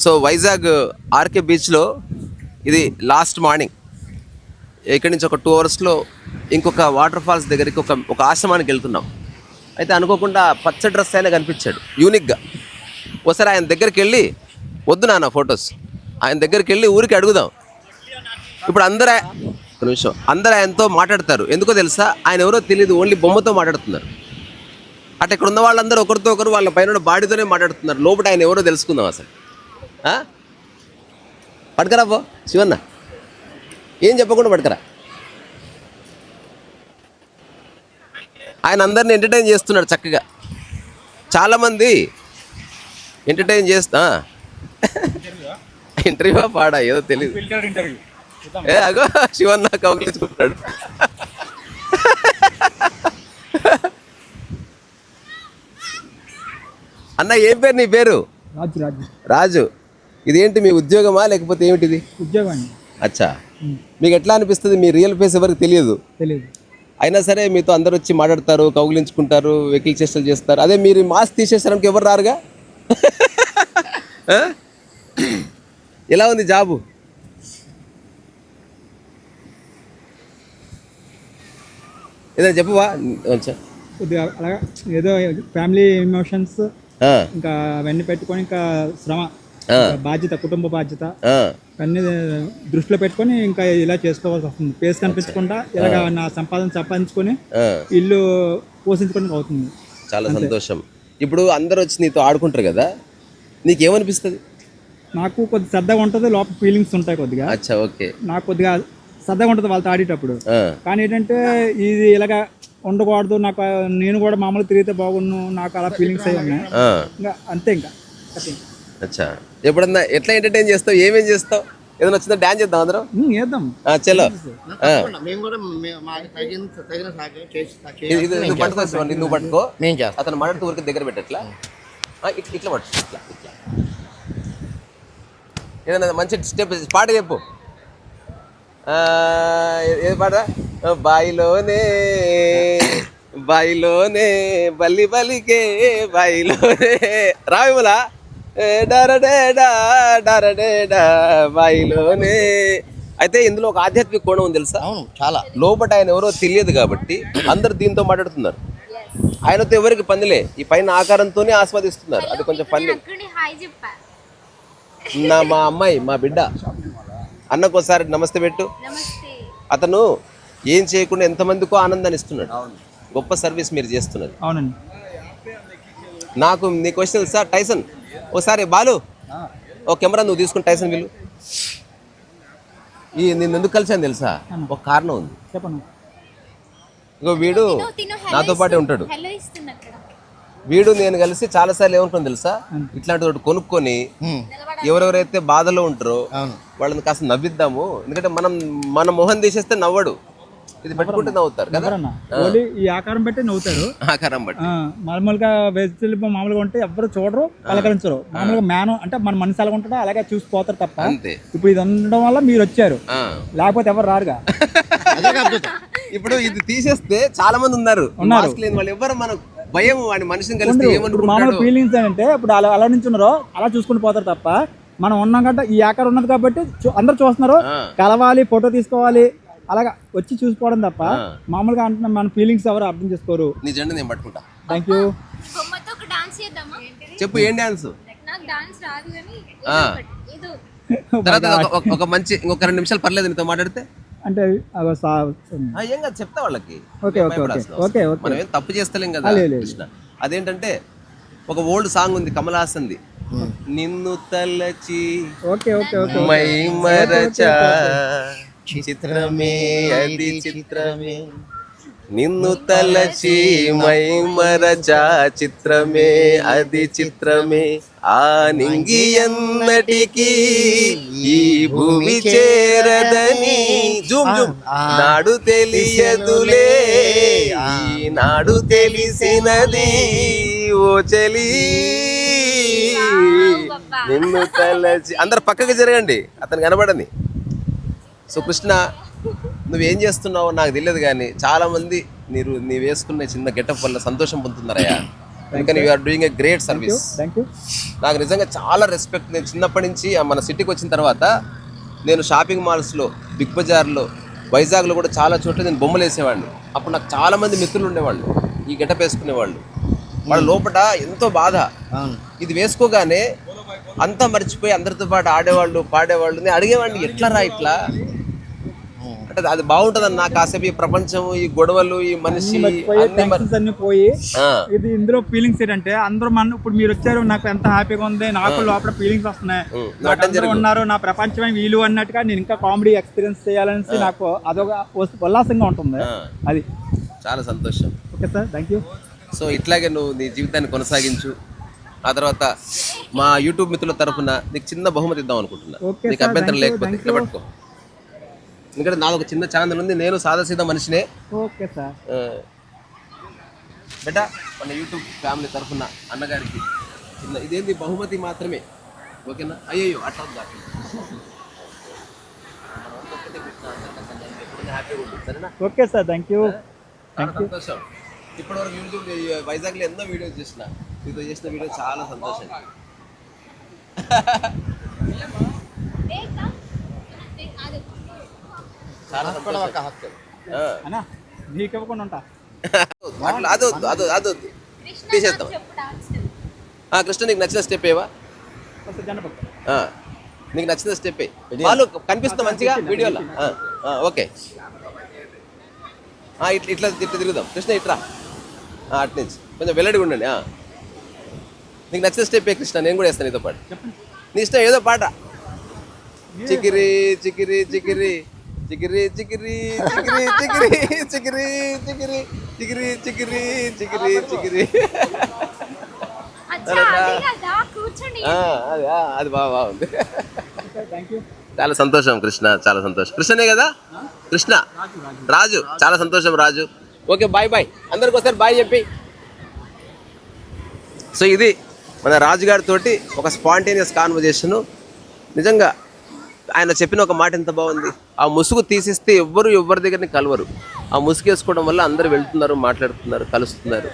So Vizag RK బీచ్లో ఇది last morning ఇక్కడి నుంచి ఒక టూ అవర్స్లో ఇంకొక వాటర్ ఫాల్స్ దగ్గరికి ఒక ఒక ఆశ్రమానికి వెళ్తున్నాం. అయితే అనుకోకుండా పచ్చ డ్రెస్ అయినా కనిపించాడు. యూనిక్గా ఒకసారి ఆయన దగ్గరికి వెళ్ళి వద్దు నాన్న ఫొటోస్ ఆయన దగ్గరికి వెళ్ళి ఊరికి అడుగుదాం. ఇప్పుడు అందరూ ఒక నిమిషం అందరూ ఆయనతో మాట్లాడతారు. ఎందుకో తెలుసా? ఆయన ఎవరో తెలియదు ఓన్లీ బొమ్మతో మాట్లాడుతున్నారు. అటు ఇక్కడ ఉన్న వాళ్ళందరూ ఒకరితో ఒకరు వాళ్ళ పైన బాడీతోనే మాట్లాడుతున్నారు. లోపల ఆయన ఎవరో తెలుసుకుందాం అసలు. ఆ? పట్టుకరా పో శివన్న. ఏం చెప్పకుండా పట్టుకరా ఆయన అందరిని ఎంటర్టైన్ చేస్తున్నాడు చక్కగా. చాలామంది ఎంటర్టైన్ చేస్తా ఇంటర్వ్యూ పాడా? ఏదో తెలియదు అగో శివన్న కౌగిలించుకుంటాడు అన్న ఏం పేరు నీ పేరు? రాజు రాజు. రాజు. ఇదేంటి మీ ఉద్యోగమా లేకపోతే ఏమిటిది? ఉద్యోగం అండి. అచ్చా. మీకు ఎట్లా అనిపిస్తుంది? మీ రియల్ ఫేస్ ఎవరికి తెలియదు? తెలియదు. అయినా సరే మీతో అందరు వచ్చి మాట్లాడతారు కౌగిలించుకుంటారు వెహికల్ చేష్టలు చేస్తారు. అదే మీరు మాస్క్ తీసేసడానికి ఎవరు రారుగా? ఎలా ఉంది జాబు? ఏదైనా చెప్పవా? కొంచెం. కొద్దిగా అలాగా ఏదో ఫ్యామిలీ ఎమోషన్స్ ఇంకా అవన్నీ పెట్టుకొని ఇంకా శ్రమ బాధ్యత కుటుంబ బాధ్యత. అన్ని దృష్టిలో పెట్టుకొని ఇంకా ఇలా చేసుకోవాల్సి వస్తుంది. ఫేస్ కనిపించకుండా ఇలాగ నా సంపాదన సంపాదించుకొని. ఇల్లు పోషించుకోవడానికి అవుతుంది. చాలా సంతోషం. ఇప్పుడు అందరు వచ్చి నీతో ఆడుకుంటారు కదా నీకేమనిపిస్తుంది? నాకు కొద్ది శ్రద్ధగా ఉంటుంది లోపల ఫీలింగ్స్ ఉంటాయి కొద్దిగా. అచ్చా ఓకే. నాకు కొద్దిగా శ్రద్ధగా ఉంటుంది వాళ్ళతో ఆడేటప్పుడు. కానీ ఏంటంటే ఇది ఇలాగ ఉండకూడదు నాకు నేను కూడా మామూలు తిరిగితే బాగున్ను నాకు అలా ఫీలింగ్స్ అయి ఉన్నాయి. ఇంకా అంతే ఇంకా. అచ్చా. ఎప్పుడన్నా ఎట్లా ఎంటర్టైన్ చేస్తావు? ఏమేం చేస్తావు? ఏదైనా వచ్చిందా డాన్స్ చేద్దాం అందరం? ఆ, చలో పట్టుకో నువ్వు పట్టుకో. మేము చేస్తాం. అతను మాట్లాడుతూ ఊరికి దగ్గర పెట్టట్లా ఇట్లా. ఇట్లా పట్టు ఇట్లా ఇట్లా. ఏదైనా మంచి స్టెప్ పాట చెప్పు. ఆ, ఏ- ఏ పాట? బాయిలోనే బాయిలోనే బల్లి బలికే బాయిలోనే. రావిమలా డరడేడా డరడేడా బాయిలోనే. అయితే ఇందులో ఒక ఆధ్యాత్మిక కోణం ఉంది తెలుసా? అవును చాలా. లోపట ఆయన ఎవరో తెలియదు కాబట్టి అందరు దీంతో మాట్లాడుతున్నారు. ఆయనతో ఎవరికి పందిలే? ఈ పైన ఆకారంతోనే ఆస్వాదిస్తున్నారు. అది కొంచెం చెప్పా. నా మా అమ్మాయి మా బిడ్డ. అన్నకు ఒకసారి నమస్తే పెట్టు. నమస్తే. అతను ఏం చేయకుండా ఎంతమందికో ఆనందాన్ని ఇస్తున్నాడు. గొప్ప సర్వీస్ మీరు చేస్తున్నారు అవునండి. నాకు నీ క్వశ్చన్ సార్ టైసన్. ఒకసారి బాలు ఓ కెమెరా నువ్వు తీసుకుని టైసన్ వీళ్ళు. ఈ నేను ఎందుకు కలిసాను తెలుసా? ఒక కారణం ఉంది. చెప్పను. ఇగో వీడు నాతో పాటే ఉంటాడు. హలో ఇస్తున్నా అక్కడ వీడు నేను కలిసి చాలాసార్లు ఏమనుకున్నాను తెలుసా? ఇట్లాంటి ఒకటి కొనుక్కొని ఎవరెవరైతే బాధలో ఉంటారో అవును. వాళ్ళని కాస్త నవ్విద్దాము. ఎందుకంటే మనం మన మొహం తీసేస్తే నవ్వడు. ఇది పెట్టుకుంటే నవ్వుతారు కదా? ఓన్లీ ఈ ఆకారం బట్టి నవ్వుతారు. ఆకారం బట్టి. మామూలుగా వెజిటేబుల్ మామూలుగా ఉంటే ఎవరు చూడరు పలకరించరు. మామూలుగా మ్యాన్ అంటే మన మనసు ఎలా ఉంటుందో అలాగే చూసిపోతారు తప్ప అంతే. ఇప్పుడు ఇది ఉండడం వల్ల మీరు వచ్చారు. లేకపోతే ఎవరు రారుగా? ఇప్పుడు ఇది తీసేస్తే చాలా మంది ఉన్నారు. వాళ్ళు ఎవరు మన భయం వాడి మనిషిని కలిస్తే మామూలు ఫీలింగ్స్ ఏంటంటే ఇప్పుడు అలా అలా నుంచి ఉన్నారో అలా చూసుకుని పోతారు తప్ప మనం ఉన్నాం కాబట్టి ఈ ఆకారం ఉన్నది కాబట్టి అందరూ చూస్తున్నారు. కలవాలి ఫోటో తీసుకోవాలి అలాగా వచ్చి చూసుకోవడం తప్ప. మామూలుగా అంటున్నాం మన ఫీలింగ్స్ ఎవరు అర్థం చేసుకోరు. నీ జెండా నేను పట్టుకుంటా. థ్యాంక్ యూ బొమ్మతో ఒక డాన్స్ చేద్దామా? చెప్పు ఏం డాన్స్ నాకు డాన్స్ రాదు కానీ ఆ. ఏదో ఒకటి, ఏదో తర్వాత ఒక- మంచి ఇంకొక రెండు నిమిషాలు పర్లేదు నీతో మాట్లాడితే. అంటే అగో సా- ఆ, ఏం కాదు చెప్తా వాళ్ళకి. ఓకే ఓకే ఓకే మనం ఏం తప్పు చేస్తలేం కదా. కృష్ణ. అదేంటంటే ఒక ఓల్డ్ సాంగ్ ఉంది కమల్ హాసన్ది. నిన్ను తలచి ఓకే ఓకే ఓకే మై మరచా. చిత్రమే అది చిత్రమే నిన్ను తలచి మై మరచా చిత్రమే అది చిత్రమే ఆ నింగి ఎన్నటికి ఈ భూమి చేరదని జూమ్ జూమ్ నాడు తెలియదులే ఈ నాడు తెలిసినది ఓ చెలి నిన్ను తలచి అందరు పక్కకి జరగండి అతను కనబడని సో కృష్ణ నువ్వేం చేస్తున్నావో నాకు తెలియదు కానీ చాలా మంది మీరు నీ వేసుకున్న చిన్న గెటప్ వల్ల సంతోషం పొందుతున్నారయ్యా. ఎందుకని you're doing a great service నాకు నిజంగా చాలా రెస్పెక్ట్ నేను చిన్నప్పటి నుంచి మన సిటీకి వచ్చిన తర్వాత నేను షాపింగ్ మాల్స్లో బిగ్ బజార్లో వైజాగ్లో కూడా చాలా చోట్ల నేను బొమ్మలు వేసేవాడిని. అప్పుడు నాకు చాలా మంది మిత్రులు ఉండేవాళ్ళు ఈ గెటప్ వేసుకునేవాళ్ళు. వాళ్ళ లోపల ఎంతో బాధ. ఇది వేసుకోగానే అంతా మర్చిపోయి అందరితో పాటు ఆడేవాళ్ళు పాడేవాళ్ళు నేను అడిగేవాడిని ఎట్లా రా ఇట్లా? అంటే అది బాగుంటుందని నాకు కాసేపు ఈ ప్రపంచం ఈ గొడవలు ఈ మనిషి అన్ని పోయి ఇది ఇందులో ఫీలింగ్స్ ఏంటంటే అందరూ మన ఇప్పుడు మీరు వచ్చారు నాకు ఎంత హ్యాపీగా ఉంది నాకు లోపల ఫీలింగ్స్ వస్తున్నాయి. ఉన్నారు నా ప్రపంచమే వీలు అన్నట్టుగా నేను ఇంకా కామెడీ ఎక్స్పీరియన్స్ చేయాలనేసి నాకు అదొక ఉల్లాసంగా ఉంటుంది. అది. చాలా సంతోషం. Okay sir thank you so ఇట్లాగే నువ్వు నీ జీవితాన్ని కొనసాగించు. ఆ తర్వాత మా యూట్యూబ్ మిత్రుల తరఫున నీకు చిన్న బహుమతి ఇద్దాం అనుకుంటున్నా. నీకు. అభ్యంతరం లేకపోతే you. పట్టుకో ఎందుకంటే నాది ఒక చిన్న ఛానల్ ఉంది నేను సాదాసీదా మనిషినే. Okay sir. బిడ్డ మన యూట్యూబ్ ఫ్యామిలీ తరఫున అన్నగారికి చిన్న ఇదేంది బహుమతి మాత్రమే. ఓకేనా? అయ్యయ్యో అట్లా ఓకే సార్ థ్యాంక్ యూ సంతోషం. ఇప్పటివరకు యూట్యూబ్ వైజాగ్లో ఎన్నో వీడియోస్ చేసిన. మీతో చేసిన వీడియో చాలా సంతోషం ఏకా? ఏ, కాదు. చాలా కూడా సంతోషం ఒక హక్కు ఆ. అన్నా నీకు ఇవ్వకుండా ఉంటా. అట్లా అదొద్దు అదో అదొద్దు కృష్ణ తీసేస్తాం. నాకు చెప్పు డాన్స్ ఆ, కృష్ణ నీకు నచ్చిన స్టెప్ ఏవా? నీకు నచ్చిన స్టెప్ వాళ్ళు కనిపిస్తుంది మంచిగా వీడియోలో. ఓకే. ఆ, ఇట్లా ఇట్లా ఇట్లా తిరుగుదాం. కృష్ణ ఇట్రా. ఆ, అటు నుంచి. కొంచెం వెల్లడిగా ఉండండి ఆ. నీకు నచ్చిన స్టెప్ ఏ కృష్ణ? నేను కూడా వేస్తాను నీతో పాటు. నీ ఇష్టం ఏదో పాట. చికిరి చికిరి చికిరి. చికిరి చికిరి చికిరి చికిరి చికిరి చికిరి చికిరి చికిరి చికిరి చికిరి అది కదా కూర్చోండి. ఆ, అది బాగా బాగుంది. చాలా సంతోషం కృష్ణ చాలా సంతోషం. కృష్ణనే కదా? కృష్ణ? రాజు చాలా సంతోషం రాజు. Okay bye bye. అందరికి ఒకసారి బాయ్ చెప్పి. సో ఇది మన రాజుగారితో ఒక స్పాంటేనియస్ కాన్వర్జేషను నిజంగా ఆయన చెప్పిన ఒక మాట ఎంత బాగుంది? ఆ ముసుగు తీసిస్తే ఎవ్వరు ఎవరి దగ్గరని కలవరు. ఆ ముసుగు వేసుకోవడం వల్ల అందరూ వెళ్తున్నారు మాట్లాడుతున్నారు కలుస్తున్నారు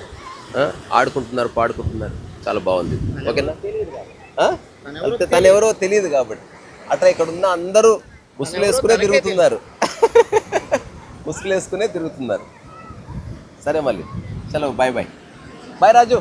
ఆడుకుంటున్నారు పాడుకుంటున్నారు. చాలా బాగుంది. ఓకేనా? తను ఎవరో తెలియదు కాబట్టి. అట్లా ఇక్కడ ఉన్న అందరూ ముసుగులు వేసుకునే తిరుగుతున్నారు. ముసుగులు వేసుకునే తిరుగుతున్నారు. సరే మళ్ళీ. చలో బాయ్ బాయ్ బాయ్ రాజు